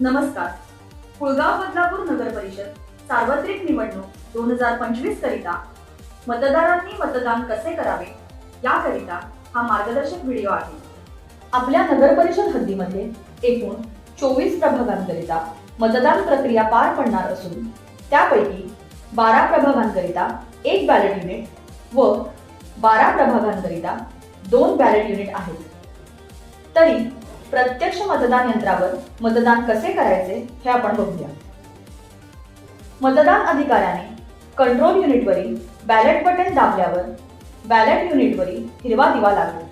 नमस्कार. कुळगाव बदलापूर नगर परिषद सार्वत्रिक निवडणूक दोन हजार पंचवीस करिता मतदारांनी मतदान कसे करावे याकरिता हा मार्गदर्शक व्हिडिओ आहे. आपल्या नगर परिषद हद्दीमध्ये एकूण चोवीस प्रभागांकरिता मतदान प्रक्रिया पार पडणार असून त्यापैकी बारा प्रभागांकरिता एक बॅलेट युनिट व बारा प्रभागांकरिता दोन बॅलेट युनिट आहेत. तरी प्रत्यक्ष मतदान यंत्रावर मतदान कसे करायचे हे आपण बघूया. मतदान अधिकाऱ्याने कंट्रोल युनिटवरील बॅलेट बटन दाबल्यावर बॅलेट युनिटवरील हिरवा दिवा लागेल.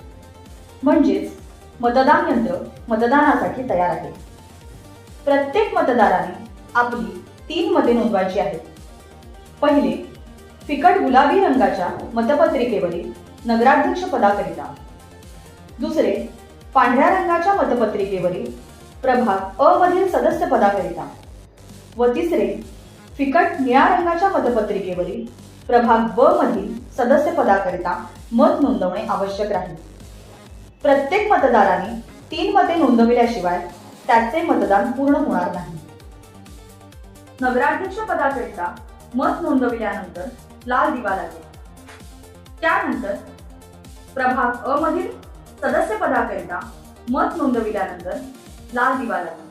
म्हणजेच मतदान यंत्र मतदानासाठी तयार आहे. प्रत्येक मतदाराने आपली तीन मते नोंदवायची आहेत. पहिले फिकट गुलाबी रंगाच्या मतपत्रिकेवरील नगराध्यक्ष पदाकरिता दुसरे पांढऱ्या रंगाच्या मतपत्रिकेवरील प्रभाग अ मधील सदस्य पदाकरिता व तिसरे फिकट निळ्या रंगाच्या मतपत्रिकेवरील प्रभाग ब मधील सदस्य पदाकरिता मत नोंदवणे आवश्यक राहील. प्रत्येक मतदाराने तीन मते नोंदविल्याशिवाय त्याचे मतदान पूर्ण होणार नाही. नगराध्यक्ष पदाकरिता मत नोंदविल्यानंतर लाल दिवा लागेल. त्यानंतर प्रभाग अ मधील सदस्यपदाकरिता मत नोंदविल्यानंतर लाल दिवा लागेल